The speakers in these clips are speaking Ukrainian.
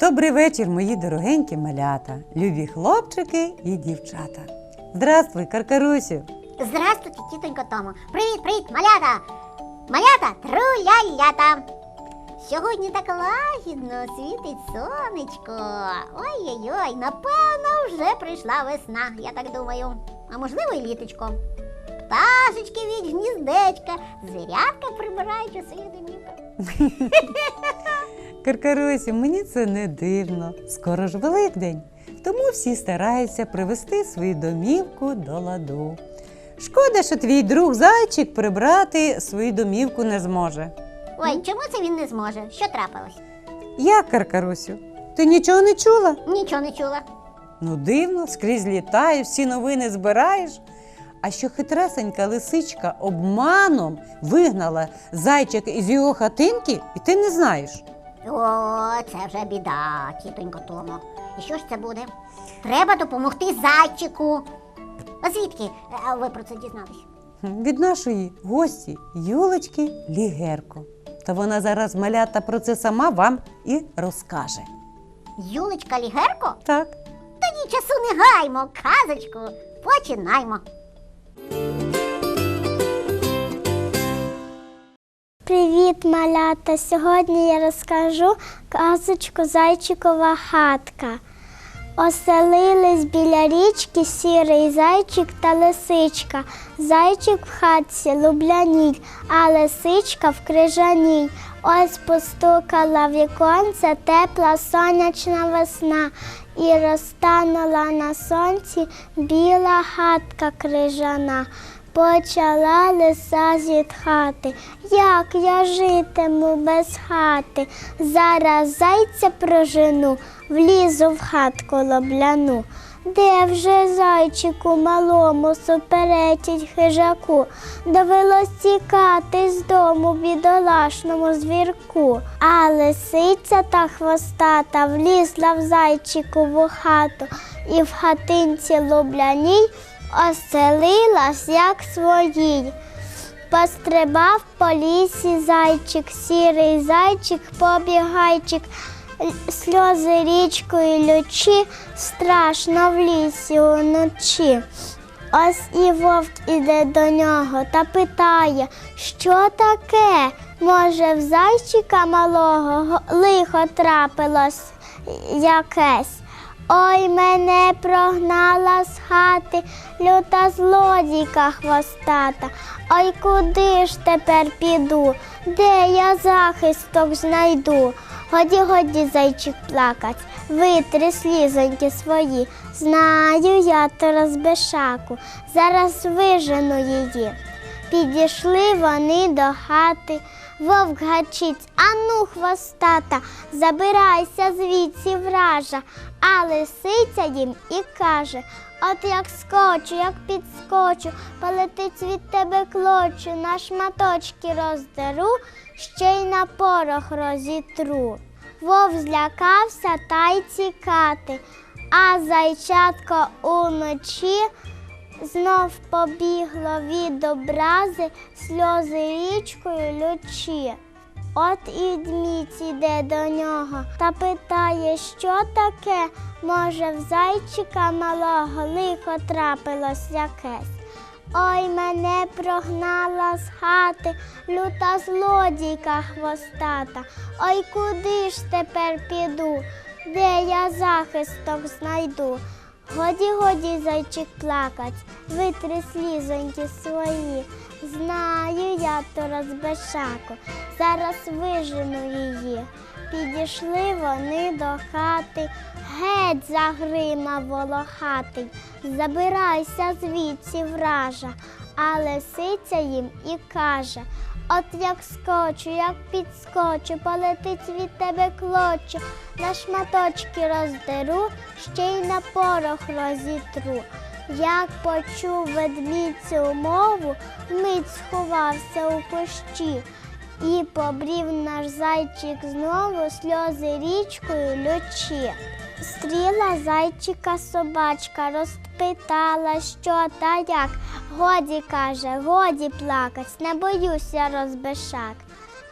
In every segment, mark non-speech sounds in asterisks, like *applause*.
Добрий вечір, мої дорогенькі малята, любі хлопчики і дівчата. Здравствуй, Каркарусю! Здравствуйте, тітонько Тому. Привіт, привіт, малята! Малята, трулялята! Сьогодні так лагідно світить сонечко. Ой-ой-ой, напевно, вже прийшла весна, я так думаю. А можливо, і літочко. Пташечки від гніздечка, звірятка прибирають у свої домівки. *laughs* Каркарусю, мені це не дивно. Скоро ж Великдень, тому всі стараються привести свою домівку до ладу. Шкода, що твій друг зайчик прибрати свою домівку не зможе. Ой, чому це він не зможе? Що трапилось? Як, Каркарусю? Ти нічого не чула? Нічого не чула. Ну, дивно, скрізь літаєш, всі новини збираєш. А що хитресенька лисичка обманом вигнала зайчика із його хатинки, і ти не знаєш. О, це вже біда, тітонько Тому. І що ж це буде? Треба допомогти зайчику. А звідки е, ви про це дізнались? Від нашої гості Юлечки Лігерко. Та вона зараз малята про це сама вам і розкаже. Юлечка Лігерко? Так. Тоді часу не гаймо, казочку, починаймо. Привіт, малята! Сьогодні я розкажу казочку Зайчикова хатка. Оселились біля річки сірий зайчик та лисичка. Зайчик в хатці лубляній, а лисичка в крижаній. Ось постукала в віконце тепла сонячна весна, і розтанула на сонці біла хатка крижана. Почала лиса зітхати, як я житиму без хати. Зараз зайця прожену, влізу в хатку лобляну. Де вже зайчику малому суперечить хижаку, довелось тікати з дому бідолашному звірку. А лисиця та хвостата влізла в зайчикову хату і в хатинці лубляній оселилась, як своїй. Пострибав по лісі зайчик, сірий зайчик, побігайчик, сльози річкою лючі, страшно в лісі уночі. Ось і вовк іде до нього та питає, що таке? Може, в зайчика малого лихо трапилось якесь. Ой, мене прогнала з хати люта злодійка хвостата. Ой, куди ж тепер піду? Де я захисток знайду? Годі, годі, зайчик плакать, витри слізоньки свої. Знаю я то розбешаку, зараз вижену її. Підійшли вони до хати. Вовк гачить, ану хвостата, забирайся звідси вража. А лисиця їм і каже: От як скочу, як підскочу, полетить від тебе клочу, на шматочки роздеру, ще й на порох розітру. Вовк злякався та й тікати, а зайчатко уночі знов побігло від образи сльози річкою лючі. От і дміць іде до нього та питає, що таке, може, в зайчика малого лихо трапилось якесь. Ой, мене прогнала з хати люта злодійка хвостата. Ой, куди ж тепер піду? Де я захисток знайду? Годі, годі, зайчик плакать, витри слізоньки свої. Знаю я то розбешаку, зараз вижену її. Підійшли вони до хати, геть загрима волохатий, забирайся звідси вража, а лисиця їм і каже. От як скочу, як підскочу, полетить від тебе клочу, на шматочки роздеру, ще й на порох розітру. Як почув ведмідь цю мову, вмить сховався у кущі, і побрів наш зайчик знову сльози річкою лючі. Стріла зайчика собачка, розпитала, що та як. Годі каже, годі плакать, не боюся розбешак.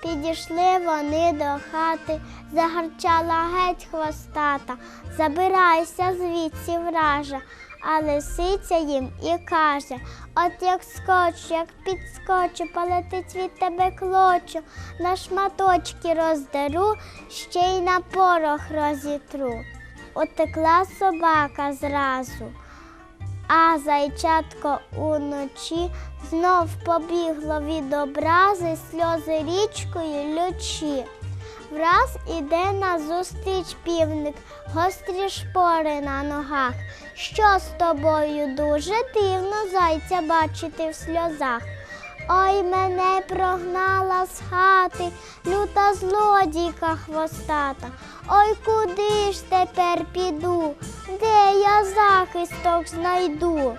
Підійшли вони до хати, загарчала геть хвостата. Забирайся звідси вража. А лисиця їм і каже: От як скочу, як підскочу, полетить від тебе клочу, на шматочки роздеру, ще й на порох розітру. Утекла собака зразу. А зайчатко уночі знов побігло від образи сльози річкою лючі. Враз іде назустріч півник, гострі шпори на ногах. Що з тобою дуже дивно зайця бачити в сльозах. Ой, мене прогнала з хати, люта злодійка хвостата. Ой, куди ж тепер піду? Де я захисток знайду?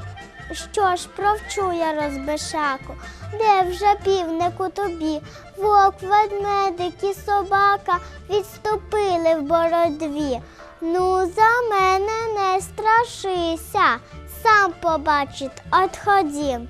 Що ж провчу я розбишаку, де вже півнику тобі? Вовк, ведмедик і собака відступили в боротьбі. Ну, за мене не страшися, сам побачить, от ходім.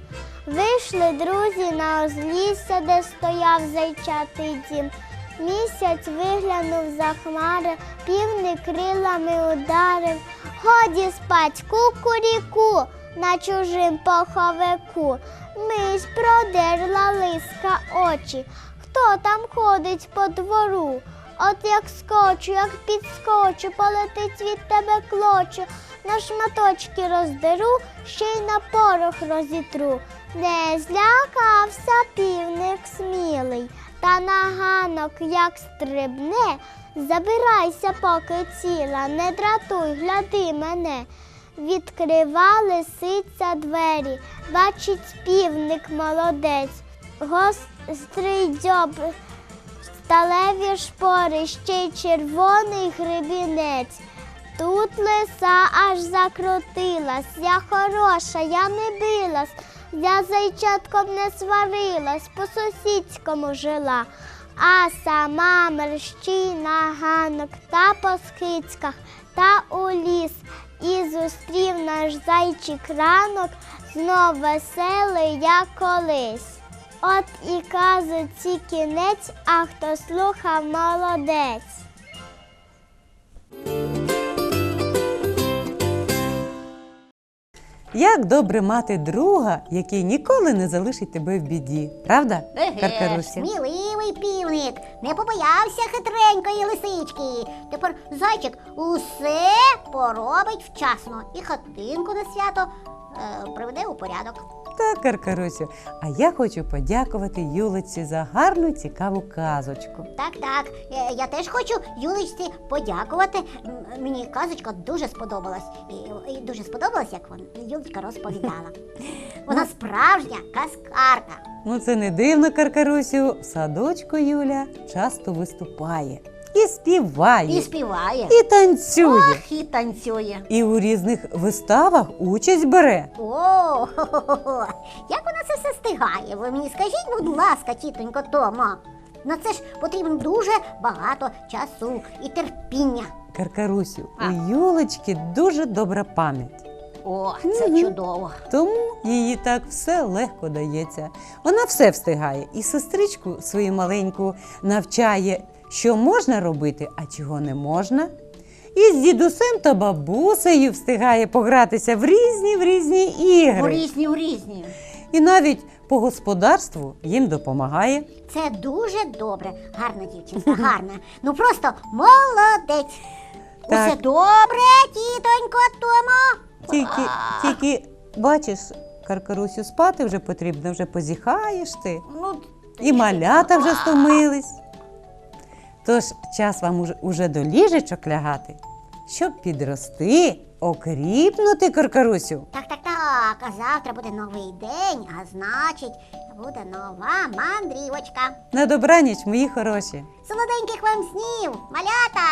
Вийшли друзі на узлісся, де стояв зайчатий дім. Місяць виглянув за хмари, півник крилами ударив. Годі спать, кукуріку на чужим поховику. Мись продерла лиска очі. Хто там ходить по двору? От як скочу, як підскочу, полетить від тебе клочу, на шматочки роздеру, ще й на порох розітру. Не злякався півник смілий, та на ганок як стрибне, забирайся, поки ціла, не дратуй, гляди мене. Відкрива лисиця двері, бачить півник молодець, гострий дзьоб, сталеві шпори, ще й червоний гребінець. Тут лиса аж закрутилась, я хороша, я не билась, я зайчатком не сварилась, по сусідському жила, а сама мерщій на ганок та по схицьках та у ліс. І зустрів наш зайчик ранок знов веселий, як колись. От і казуці кінець, а хто слухав молодець. Як добре мати друга, який ніколи не залишить тебе в біді, правда, Еге, Каркарусі? сміливий півник, не побоявся хитренької лисички. Тепер зайчик усе поробить вчасно і хатинку на свято е, приведе у порядок. Так, Каркарусю. А я хочу подякувати Юлиці за гарну цікаву казочку. Так, так. Я теж хочу Юличці подякувати. М, Мені казочка дуже сподобалась. І, і дуже сподобалась, як вона Юлечка розповідала. *laughs* Вона справжня казкарка. Ну, це не дивно, Каркарусю. В садочку Юля часто виступає і співає, І співає. і танцює. Ах, і танцює. І у різних виставах участь бере. О, хо-хо-хо. як вона це все стигає? Ви мені скажіть, будь ласка, тітонько Тома. На це ж потрібно дуже багато часу і терпіння. Каркарусю, А. у Юлечки дуже добра пам'ять. О, це Мгм. чудово. Тому їй так все легко дається. Вона все встигає. І сестричку свою маленьку навчає, що можна робити, а чого не можна. І з дідусем та бабусею встигає погратися в різні в різні ігри. У різні, у різні. І навіть по господарству їм допомагає. Це дуже добре. Гарна дівчинка, *laughs* гарна. Ну просто молодець. Усе добре, тітонько Тома. Тільки, тільки бачиш, Каркарусю, спати вже потрібно, вже позіхаєш ти. Ну, І малята вже стомились. Тож час вам уже, до ліжечок лягати, щоб підрости, окріпнути Каркарусю. так, так, так. А завтра буде новий день, а значить, буде нова мандрівочка. На добраніч, мої хороші. Солоденьких вам снів, малята!